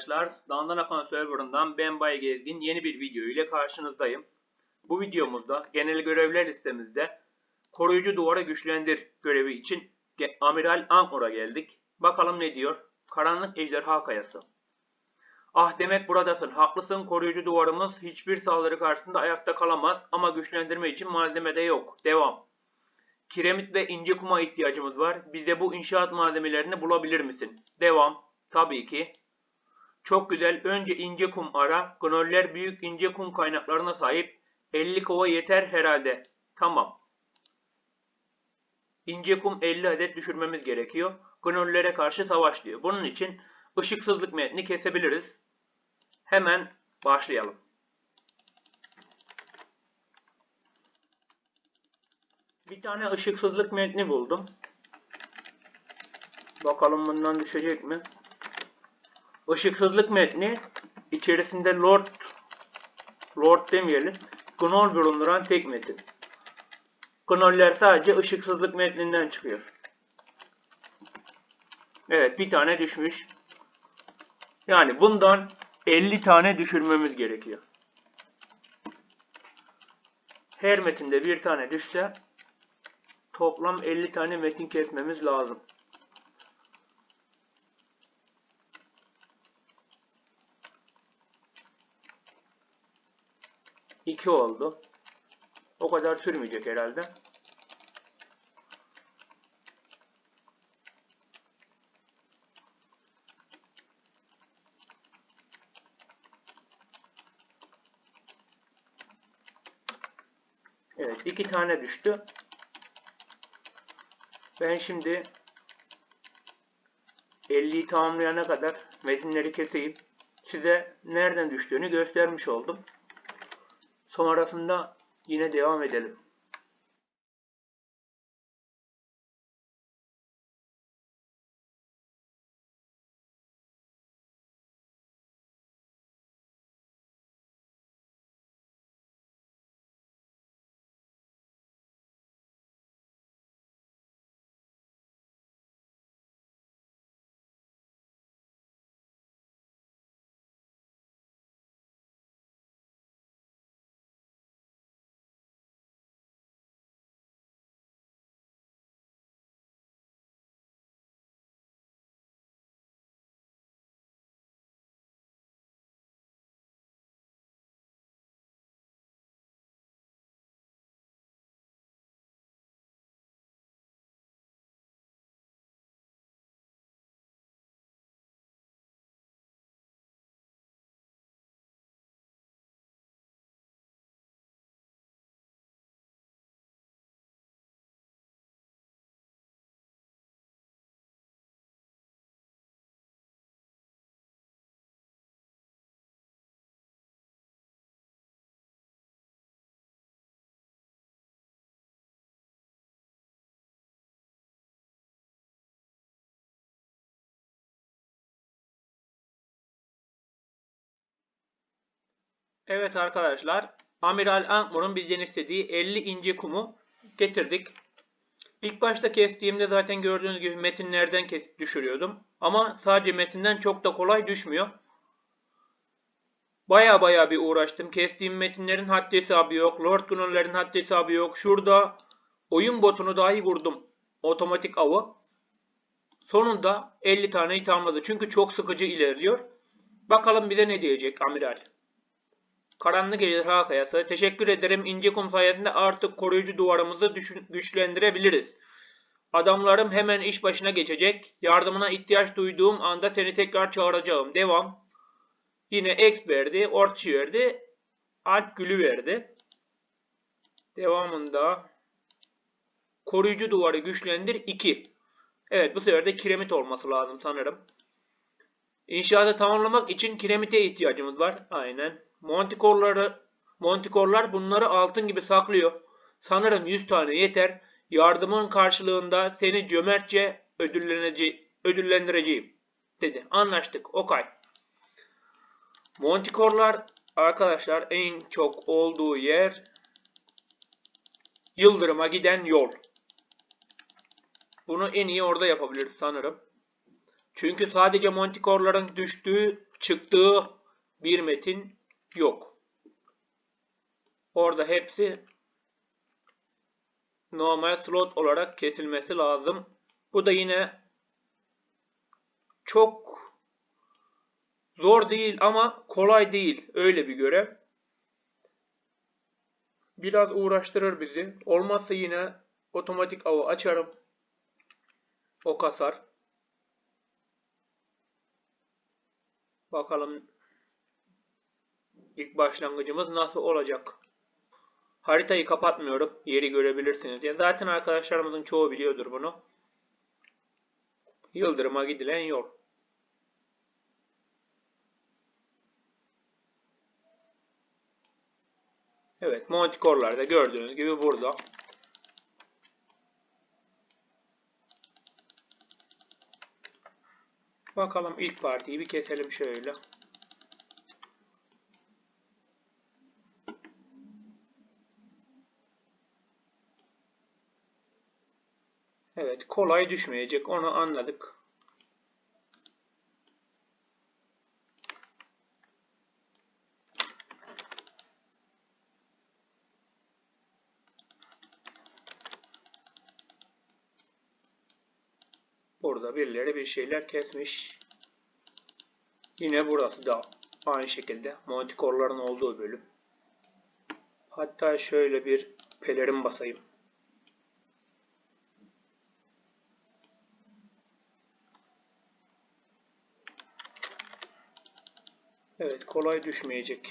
arkadaşlar. Dandan Akan Server'ından ben Bay yeni bir video ile karşınızdayım. Bu videomuzda genel görevler listemizde koruyucu duvara güçlendir görevi için Amiral Ankor'a geldik. Bakalım ne diyor? Karanlık Ejderha Kayası. Ah demek buradasın. Haklısın koruyucu duvarımız hiçbir saldırı karşısında ayakta kalamaz ama güçlendirme için malzeme de yok. Devam. Kiremit ve ince kuma ihtiyacımız var. Bize bu inşaat malzemelerini bulabilir misin? Devam. Tabii ki. Çok güzel. Önce ince kum ara. Gnoller büyük ince kum kaynaklarına sahip. 50 kova yeter herhalde. Tamam. İnce kum 50 adet düşürmemiz gerekiyor. Gnollere karşı savaş diyor. Bunun için ışıksızlık metni kesebiliriz. Hemen başlayalım. Bir tane ışıksızlık metni buldum. Bakalım bundan düşecek mi? Işıksızlık metni içerisinde Lord Lord demeyelim. Gnoll bulunduran tek metin. Gnoller sadece ışıksızlık metninden çıkıyor. Evet bir tane düşmüş. Yani bundan 50 tane düşürmemiz gerekiyor. Her metinde bir tane düşse toplam 50 tane metin kesmemiz lazım. İki oldu. O kadar sürmeyecek herhalde. Evet iki tane düştü. Ben şimdi 50'yi tamamlayana kadar metinleri keseyim. Size nereden düştüğünü göstermiş oldum. Sonrasında yine devam edelim. Evet arkadaşlar, Amiral Ankmur'un bizden istediği 50 ince kumu getirdik. İlk başta kestiğimde zaten gördüğünüz gibi metinlerden düşürüyordum. Ama sadece metinden çok da kolay düşmüyor. Baya baya bir uğraştım. Kestiğim metinlerin haddi hesabı yok. Lord Gnoller'in haddi hesabı yok. Şurada oyun botunu dahi vurdum. Otomatik avı. Sonunda 50 tane tamamladı. Çünkü çok sıkıcı ilerliyor. Bakalım bize ne diyecek amiral. Karanlık Ejderha Kayası. Teşekkür ederim. İnce kum sayesinde artık koruyucu duvarımızı güçlendirebiliriz. Adamlarım hemen iş başına geçecek. Yardımına ihtiyaç duyduğum anda seni tekrar çağıracağım. Devam. Yine X verdi. Orçu verdi. Alp gülü verdi. Devamında koruyucu duvarı güçlendir 2. Evet bu sefer de kiremit olması lazım sanırım. İnşaatı tamamlamak için kiremite ihtiyacımız var. Aynen. Montikorları Montikorlar bunları altın gibi saklıyor. Sanırım 100 tane yeter. Yardımın karşılığında seni cömertçe ödüllendireceğim. Dedi. Anlaştık. Okay. Montikorlar arkadaşlar en çok olduğu yer Yıldırıma giden yol. Bunu en iyi orada yapabiliriz sanırım. Çünkü sadece Montikorların düştüğü çıktığı bir metin yok. Orada hepsi normal slot olarak kesilmesi lazım. Bu da yine çok zor değil ama kolay değil. Öyle bir görev. Biraz uğraştırır bizi. Olmazsa yine otomatik avı açarım. O kasar. Bakalım ilk başlangıcımız nasıl olacak. Haritayı kapatmıyorum. Yeri görebilirsiniz diye. Zaten arkadaşlarımızın çoğu biliyordur bunu. Yıldırıma gidilen yol. Evet, Monticore'lar da gördüğünüz gibi burada. Bakalım ilk partiyi bir keselim şöyle. Evet, kolay düşmeyecek. Onu anladık. Burada birileri bir şeyler kesmiş. Yine burası da aynı şekilde Monticore'ların olduğu bölüm. Hatta şöyle bir pelerin basayım. Evet kolay düşmeyecek.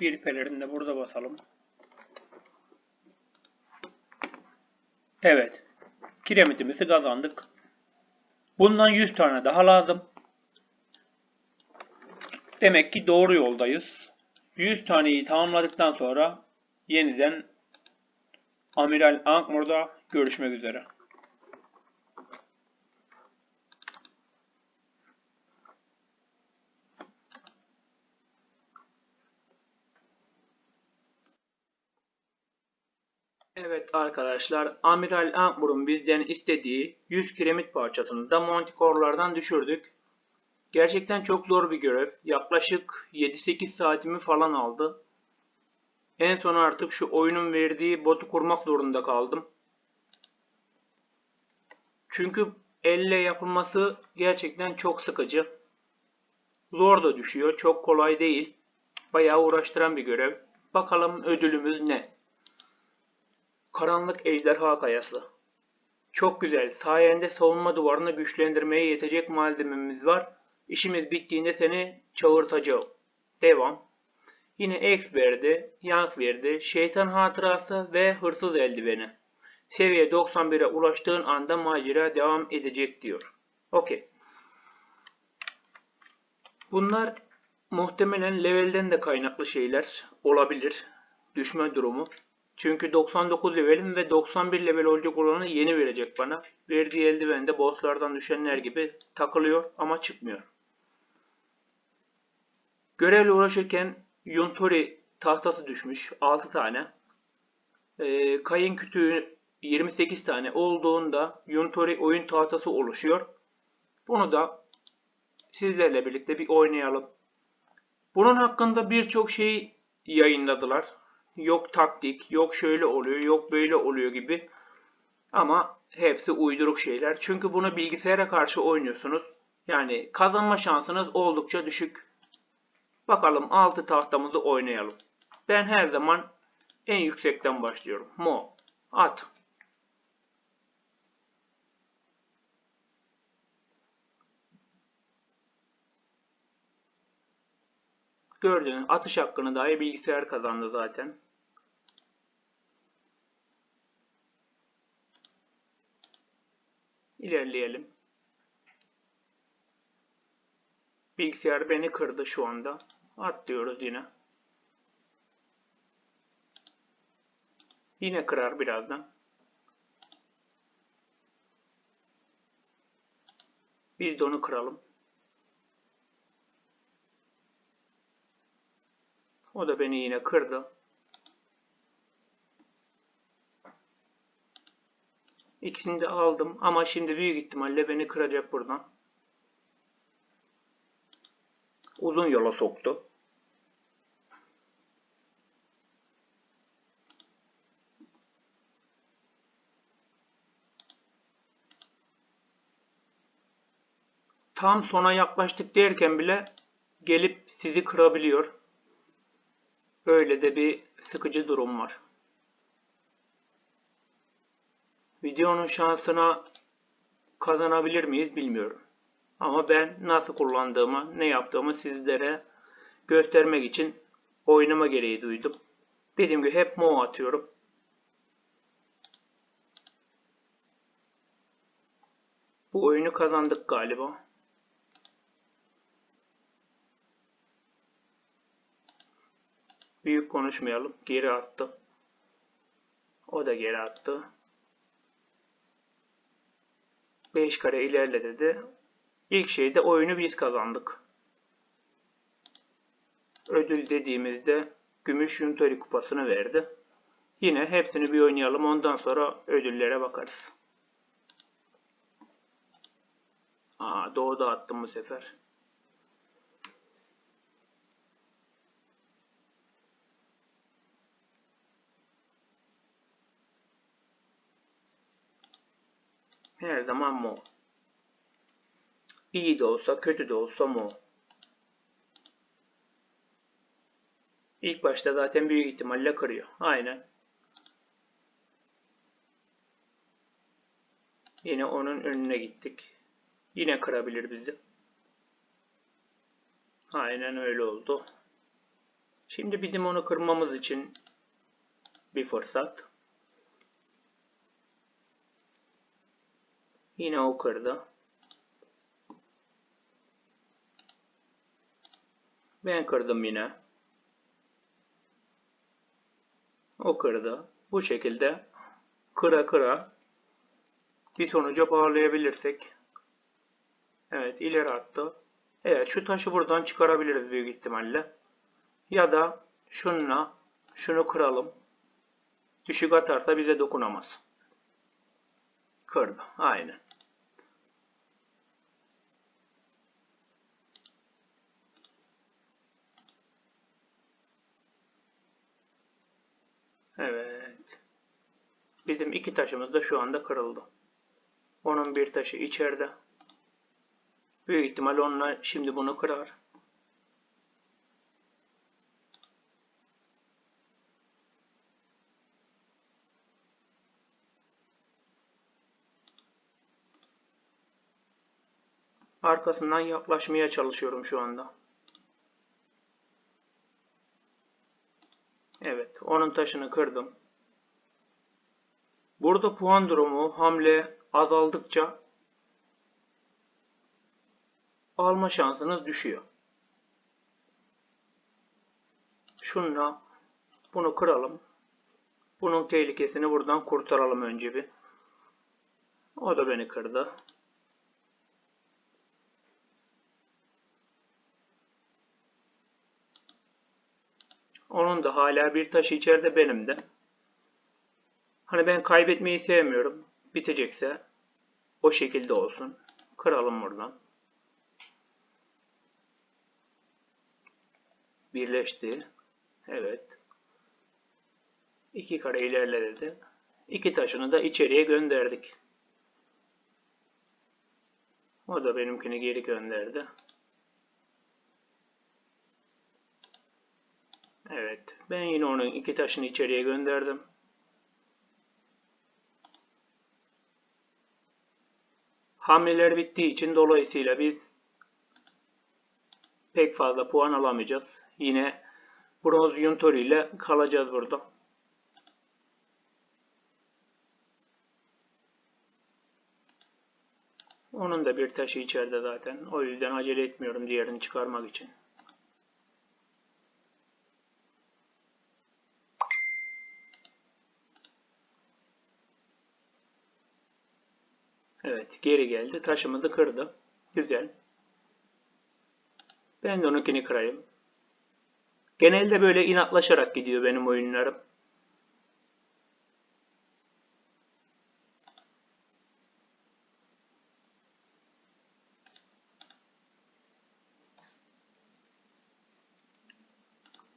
Bir pelerini de burada basalım. Evet. Kiremitimizi kazandık. Bundan 100 tane daha lazım. Demek ki doğru yoldayız. 100 taneyi tamamladıktan sonra yeniden Amiral Ankmur'da görüşmek üzere. Evet arkadaşlar, Amiral Ankbur'un bizden istediği 100 kiremit parçasını da Monticore'lardan düşürdük. Gerçekten çok zor bir görev. Yaklaşık 7-8 saatimi falan aldı. En son artık şu oyunun verdiği botu kurmak zorunda kaldım. Çünkü elle yapılması gerçekten çok sıkıcı. Zor da düşüyor, çok kolay değil. Bayağı uğraştıran bir görev. Bakalım ödülümüz ne? Karanlık Ejderha Kayası. Çok güzel. Sayende savunma duvarını güçlendirmeye yetecek malzememiz var. İşimiz bittiğinde seni çağırtacağım. Devam. Yine X verdi, Yank verdi, Şeytan Hatırası ve Hırsız Eldiveni. Seviye 91'e ulaştığın anda macera devam edecek diyor. Okey. Bunlar muhtemelen levelden de kaynaklı şeyler olabilir. Düşme durumu. Çünkü 99 levelim ve 91 level olacak olanı yeni verecek bana. Verdiği eldiven de bosslardan düşenler gibi takılıyor ama çıkmıyor. Görevle uğraşırken Yuntori tahtası düşmüş 6 tane. Ee, kayın kütüğü 28 tane olduğunda Yuntori oyun tahtası oluşuyor. Bunu da sizlerle birlikte bir oynayalım. Bunun hakkında birçok şey yayınladılar yok taktik, yok şöyle oluyor, yok böyle oluyor gibi. Ama hepsi uyduruk şeyler. Çünkü bunu bilgisayara karşı oynuyorsunuz. Yani kazanma şansınız oldukça düşük. Bakalım 6 tahtamızı oynayalım. Ben her zaman en yüksekten başlıyorum. Mo. At. Gördüğünüz atış hakkını dahi bilgisayar kazandı zaten. İlerleyelim. Bilgisayar beni kırdı şu anda. At diyoruz yine. Yine kırar birazdan. Biz de onu kıralım. O da beni yine kırdı. İkisini de aldım ama şimdi büyük ihtimalle beni kıracak buradan. Uzun yola soktu. Tam sona yaklaştık derken bile gelip sizi kırabiliyor. Böyle de bir sıkıcı durum var. Videonun şansına kazanabilir miyiz bilmiyorum. Ama ben nasıl kullandığımı, ne yaptığımı sizlere göstermek için oynama gereği duydum. Dediğim gibi hep mo atıyorum. Bu oyunu kazandık galiba. Büyük konuşmayalım. Geri attı. O da geri attı. 5 kare ilerle dedi. İlk şeyde oyunu biz kazandık. Ödül dediğimizde Gümüş Yuntori kupasını verdi. Yine hepsini bir oynayalım. Ondan sonra ödüllere bakarız. Aa, doğuda attım bu sefer. Her zaman mu? İyi de olsa kötü de olsa mu? İlk başta zaten büyük ihtimalle kırıyor. Aynen. Yine onun önüne gittik. Yine kırabilir bizi. Aynen öyle oldu. Şimdi bizim onu kırmamız için bir fırsat. Yine o kırdı. Ben kırdım yine. O kırdı. Bu şekilde kıra kıra bir sonuca bağlayabilirsek. Evet ileri attı. Evet şu taşı buradan çıkarabiliriz büyük ihtimalle. Ya da şununla şunu kıralım. Düşük atarsa bize dokunamaz. Kırdı. Aynen. Evet. Bizim iki taşımız da şu anda kırıldı. Onun bir taşı içeride. Büyük ihtimal onunla şimdi bunu kırar. Arkasından yaklaşmaya çalışıyorum şu anda. Evet, onun taşını kırdım. Burada puan durumu hamle azaldıkça alma şansınız düşüyor. Şunla bunu kıralım. Bunun tehlikesini buradan kurtaralım önce bir. O da beni kırdı. Onun da hala bir taşı içeride benim de. Hani ben kaybetmeyi sevmiyorum. Bitecekse o şekilde olsun. Kıralım buradan. Birleşti. Evet. İki kare ilerledi. İki taşını da içeriye gönderdik. O da benimkini geri gönderdi. Evet. Ben yine onun iki taşını içeriye gönderdim. Hamleler bittiği için dolayısıyla biz pek fazla puan alamayacağız. Yine bronz Yuntori ile kalacağız burada. Onun da bir taşı içeride zaten. O yüzden acele etmiyorum diğerini çıkarmak için. Evet geri geldi. Taşımızı kırdı. Güzel. Ben de onunkini kırayım. Genelde böyle inatlaşarak gidiyor benim oyunlarım.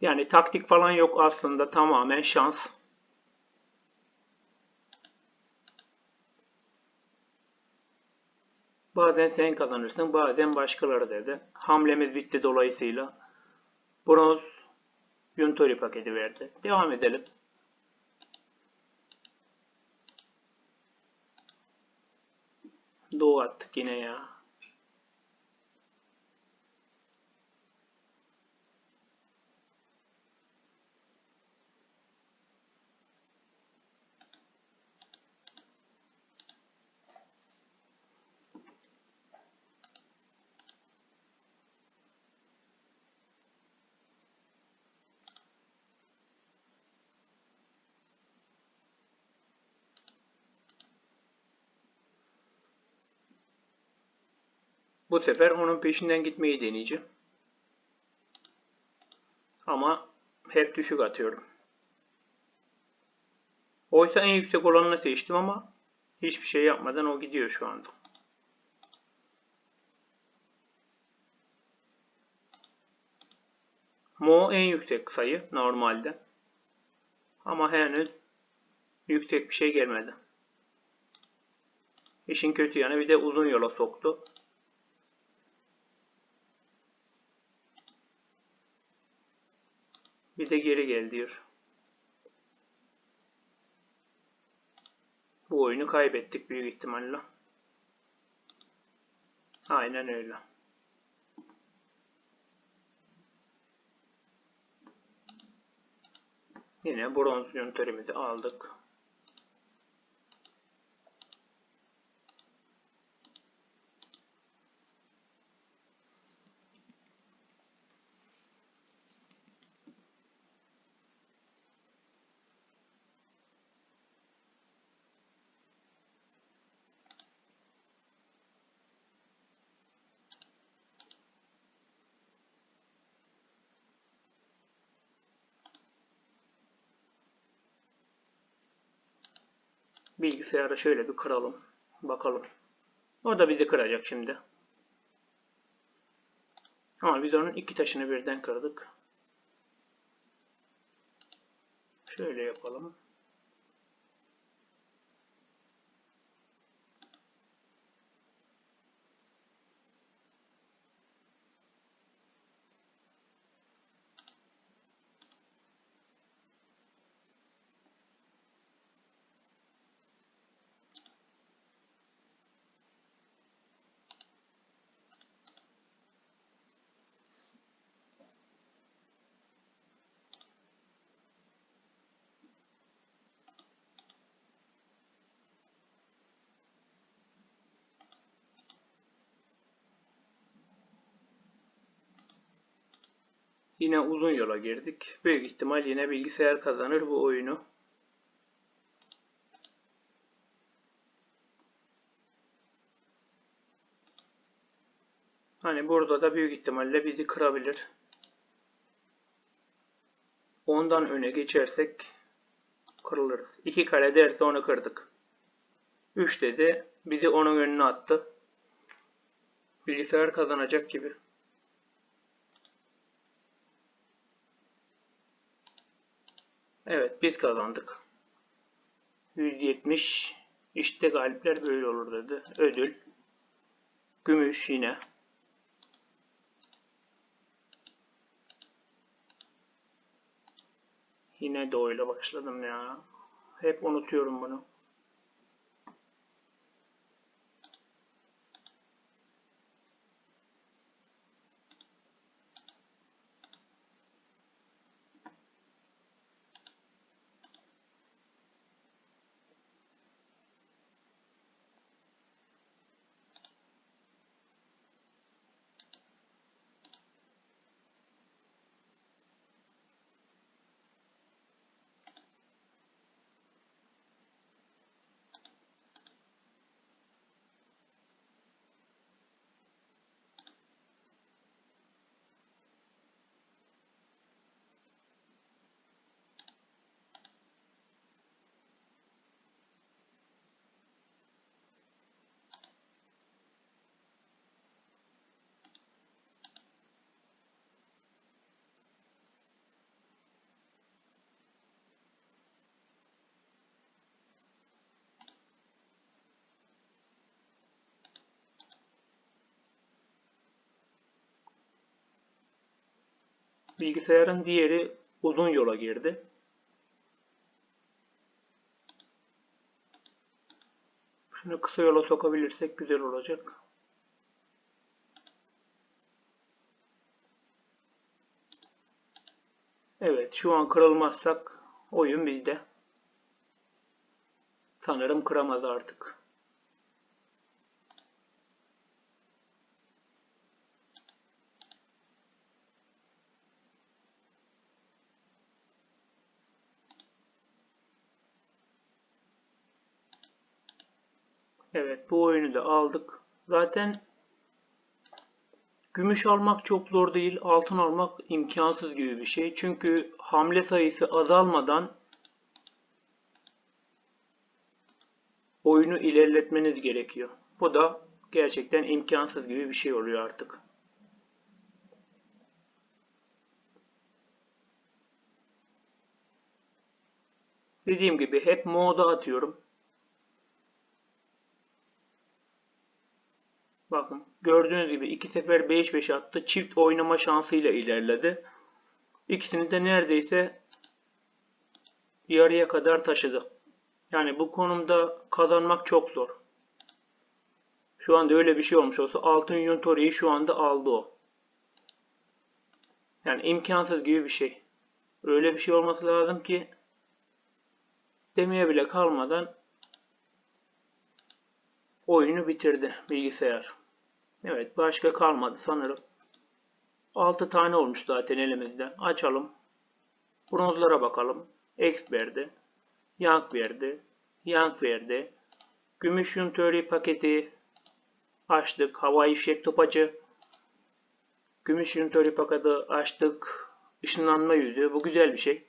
Yani taktik falan yok aslında tamamen şans. Bazen sen kazanırsın, bazen başkaları dedi. Hamlemiz bitti dolayısıyla. Bronz Yuntori paketi verdi. Devam edelim. Doğu attık yine ya. Bu sefer onun peşinden gitmeyi deneyeceğim. Ama hep düşük atıyorum. Oysa en yüksek olanını seçtim ama hiçbir şey yapmadan o gidiyor şu anda. Mo en yüksek sayı normalde. Ama henüz yüksek bir şey gelmedi. İşin kötü yanı bir de uzun yola soktu. Bir de geri gel diyor. Bu oyunu kaybettik büyük ihtimalle. Aynen öyle. Yine bronz yöntemimizi aldık. Bilgisayarı şöyle bir kıralım. Bakalım. O da bizi kıracak şimdi. Ama biz onun iki taşını birden kırdık. Şöyle yapalım. Yine uzun yola girdik. Büyük ihtimal yine bilgisayar kazanır bu oyunu. Hani burada da büyük ihtimalle bizi kırabilir. Ondan öne geçersek kırılırız. İki kare derse onu kırdık. 3 dedi. Bizi onun önüne attı. Bilgisayar kazanacak gibi. Evet biz kazandık. 170 işte galipler böyle olur dedi. Ödül. Gümüş yine. Yine doğuyla başladım ya. Hep unutuyorum bunu. Bilgisayarın diğeri uzun yola girdi. Şunu kısa yola sokabilirsek güzel olacak. Evet, şu an kırılmazsak oyun bizde. Sanırım kıramaz artık. Evet, bu oyunu da aldık. Zaten Gümüş almak çok zor değil, altın almak imkansız gibi bir şey. Çünkü hamle sayısı azalmadan oyunu ilerletmeniz gerekiyor. Bu da gerçekten imkansız gibi bir şey oluyor artık. Dediğim gibi hep moda atıyorum. Bakın gördüğünüz gibi iki sefer 5-5 attı. Çift oynama şansıyla ilerledi. İkisini de neredeyse yarıya kadar taşıdı. Yani bu konumda kazanmak çok zor. Şu anda öyle bir şey olmuş olsa altın Yuntori'yi şu anda aldı o. Yani imkansız gibi bir şey. Öyle bir şey olması lazım ki demeye bile kalmadan oyunu bitirdi bilgisayar. Evet başka kalmadı sanırım. 6 tane olmuş zaten elimizde. Açalım. Bronzlara bakalım. X verdi. Yank verdi. Yank verdi. Gümüş Yuntori paketi açtık. Havai fişek topacı. Gümüş Yuntori paketi açtık. Işınlanma yüzü. Bu güzel bir şey.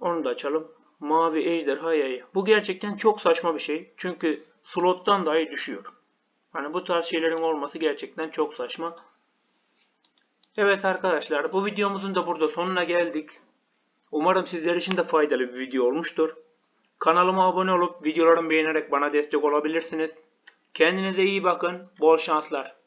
Onu da açalım. Mavi ejderha yayı. Bu gerçekten çok saçma bir şey. Çünkü slottan dahi düşüyor. Hani bu tarz şeylerin olması gerçekten çok saçma. Evet arkadaşlar bu videomuzun da burada sonuna geldik. Umarım sizler için de faydalı bir video olmuştur. Kanalıma abone olup videolarımı beğenerek bana destek olabilirsiniz. Kendinize iyi bakın. Bol şanslar.